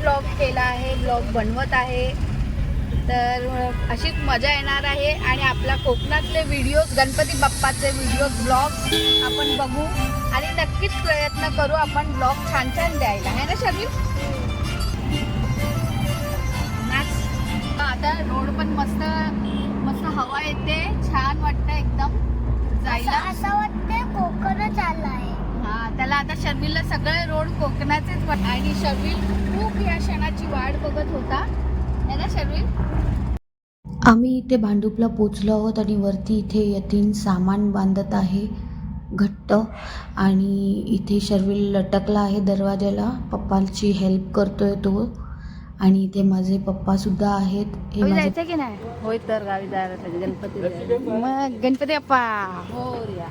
Blog केला आहे blog बनवत आहे. तर अशीच मजा येणार आहे आणि आपला कोकणातले व्हिडिओज गणपती बाप्पाचे व्हिडिओज ब्लॉग आपण बघू आणि नक्कीच प्रयत्न करू आपण ब्लॉग छान छान द्यायला. आहे ना नाच आता रोड पण मस्त मस्त हवा येते छान वाटतं एकदम. जायला. असं वाटतंय कोकणच आलाय. हा त्याला आता शर्विलला सगळे रोड कोकणाचेच वाट आणि शर्विल खूप या क्षणाची वाट बघत होता. है ना शर्विल आम्ही इथे भांडूपला पोचलो आहोत आणि वरती इथे यतीन सामान बांधत आहे घट्ट. आणि इथे शर्विल लटकला आहे दरवाजाला पप्पांची हेल्प करतोय तो. आणि इथे माझे पप्पा सुद्धा आहेत. हे माझे जायचं की नाही? होय तर गावी जायला गणपती मग गणपती बाप्पा. हो रिया.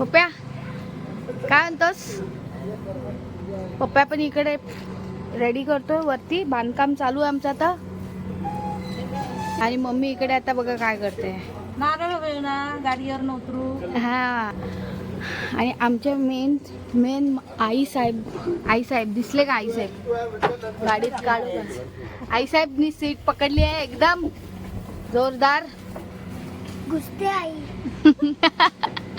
पप्प्या काय म्हणतोस? पप्प्या पण इकडे रेडी करतोय वरती. बांधकाम चालू आहे आमचं आता. आणि मम्मी इकडे आता बघा काय करते. नारळ वेळा गाडीवर उतरू. हा. आणि आमच्या मेन मेन आई साहेब आई साहेब दिसले का आई साहेब? गाडीत काढ आई साहेबनी सीट पकडली आहे एकदम. जोरदार. घुसते आई.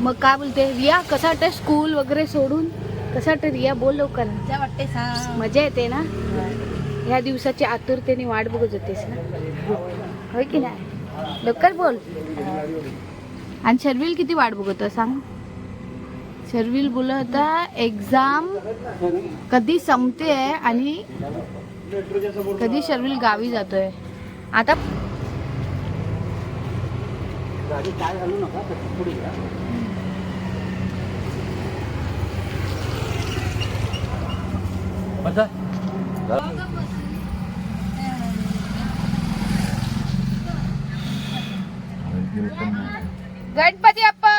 मग काय बोलते? रिया कसा वाटतं स्कूल वगैरे सोडून? कसं वाटतं रिया? बोल लवकर. वाटते मजा येते ना? ह्या दिवसाची आतुरतेने वाट बघत होतेस ना? होय की नाही? लवकर बोल. आणि शर्विल किती वाट बघत सांग? शर्विल बोलत होता एक्झाम कधी संपते आणि कधी शर्विल गावी जातोय. आता गणपती अप्पा!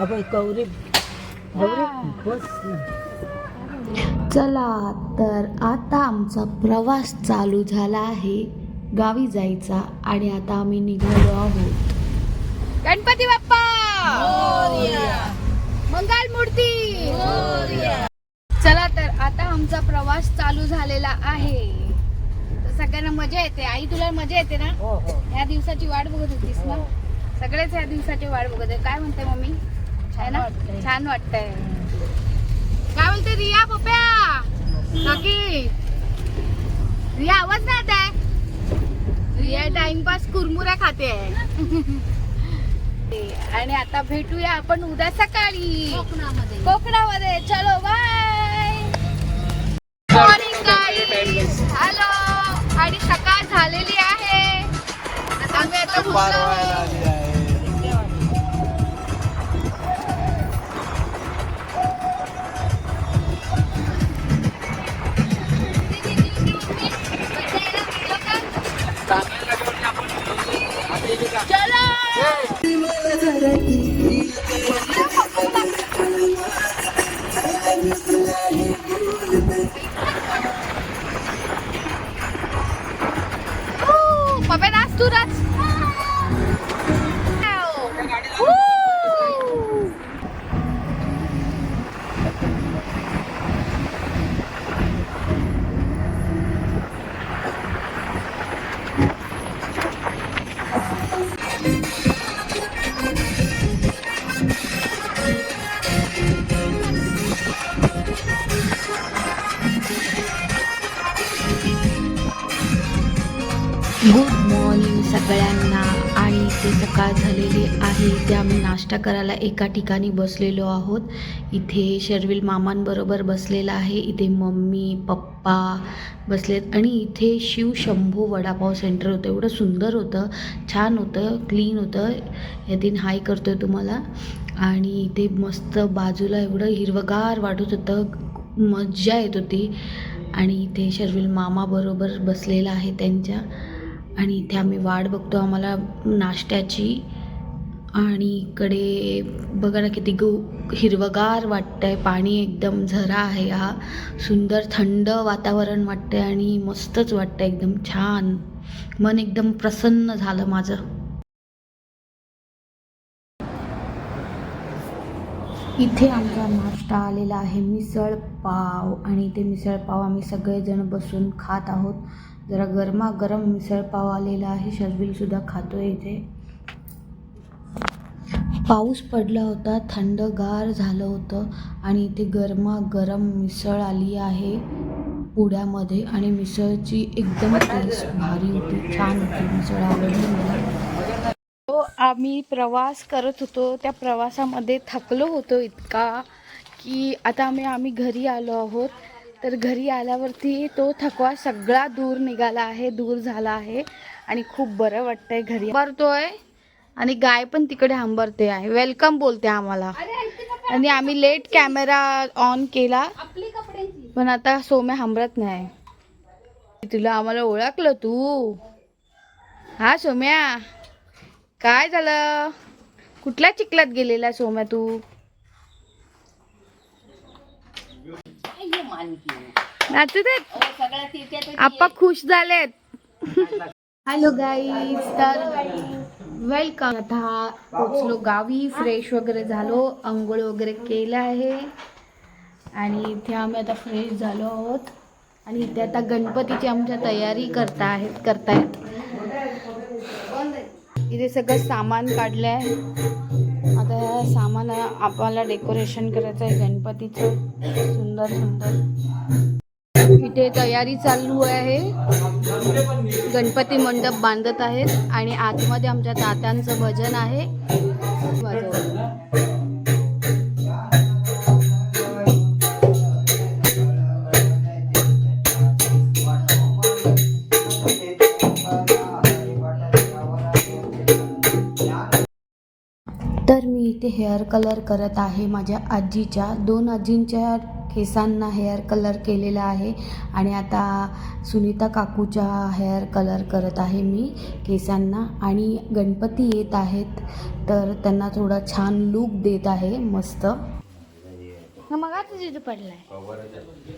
अबे गौरी बस चला तर आता आमचा प्रवास चालू झाला आहे. गावी जायचा आणि आता आम्ही निघालो आहोत. गणपती बाप्पा! मंगल मूर्ती! चला तर आता आमचा प्रवास चालू झालेला आहे. तर सगळ्यांना मजा येते. आई तुला मजा येते ना? हो हो. या दिवसाची वाट बघत होतीस ना? सगळेच या दिवसाची वाट बघत आहे. काय म्हणते मम्मी? है ना. छान वाटतंय. काय बोलते रिया पप्या काकी रिया आवाज नाही येत आहे? रिया टाइमपास कुरमुरा खाते आणि आता भेटूया आपण उद्या सकाळी. कोकणामध्ये. कोकणामध्ये. चलो बाय मॉर्निंग गाईज हॅलो आणि सकाळ झालेली आहे. आम्ही आता चलो! सगळ्यांना आणि ते सकाळ झालेली आहे ते आम्ही नाश्ता करायला एका ठिकाणी बसलेलो आहोत. इथे शर्विल मामांबरोबर बसलेला आहे इथे मम्मी पप्पा बसलेत आणि इथे शिव शंभू वडापाव सेंटर होतं. एवढं सुंदर होतं छान होतं क्लीन होतं. यतीन हाय करतो आहे तुम्हाला. आणि इथे मस्त बाजूला एवढं हिरवगार वाटत होतं मज्जा येत होती. आणि इथे शर्विल मामाबरोबर बसलेला आहे त्यांच्या. आणि इथे आम्ही वाट बघतो. आम्हाला नाश्त्याची आणि इकडे बघा ना किती गु हिरवगार वाटतंय. पाणी एकदम झरा आहे हा. सुंदर थंड वातावरण वाटतंय आणि मस्तच वाटतंय. एकदम छान. मन एकदम प्रसन्न झालं माझं. इथे आमचा नाश्ता आलेला आहे. मिसळ पाव आणि ते मिसळ पाव आम्ही सगळेजण बसून खात आहोत. जरा गरमागरम मिसळ पाव आलेला आहे. शर्विलसुद्धा आहे इथे. पाऊस पडला होता थंडगार झालं होतं आणि इथे गरमागरम मिसळ आली आहे पुड्यामध्ये आणि मिसळची एकदम टेस्ट भारी होती छान होती मिसळ आवडली मला. तो आम्ही प्रवास करत होतो. त्या प्रवासामध्ये थकलो होतो इतका की आता आम्ही आम्ही घरी आलो आहोत. तर घरी आल्यावरती तो थकवा सगळा दूर निघाला आहे दूर झाला आहे आणि खूप बरं वाटतंय घरी. हंबरतोय आणि गाय पण तिकडे हंबरते आहे. वेलकम बोलते आम्हाला. आणि आम्ही लेट कॅमेरा ऑन केला. पण आता सोम्या हंबरत नाही. तुला आम्हाला ओळखलं तू. हा सोम्या. काय झालं? कुठल्या चिखलात गेलेला सोम्या तू? नाचू देत? आप्पा खुश झालेत. हॅलो गाईज तर वेलकम आता पोचलो गावी फ्रेश वगैरे झालो आंघोळ वगैरे केलं आहे. आणि इथे आम्ही आता फ्रेश झालो आहोत. आणि इथे आता गणपतीची आमच्या तयारी करता आहेत करतायत. इथे सगळं सामान काढलं आहे सामान आपल्याला डेकोरेशन करायचं आहे गणपतीचं. सुंदर सुंदर. इथे तयारी चालू आहे. गणपती मंडप बांधत आहेत आणि आतमध्ये आमच्या तात्यांचं भजन आहे. हेअर कलर करत आहे. माझ्या आजीच्या दोन आजींच्या केसांना हेअर कलर केलेला आहे आणि आता सुनीता काकूच्या हेअर कलर करत आहे मी केसांना. आणि गणपती येत आहेत तर त्यांना थोडा छान लूक देत आहे मस्त. मग आता तिथे पडलाय. घरचे पकडतील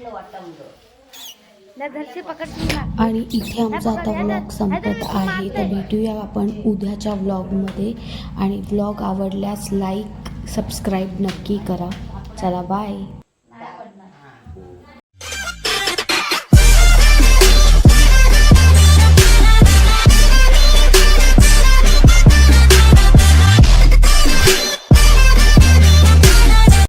ना आणि इथे आमचा आता व्लॉग संपत आहे. तर भेटूया आपण उद्याच्या व्लॉगमध्ये आणि व्लॉग आवडल्यास लाईक सबस्क्राईब नक्की करा. चला बाय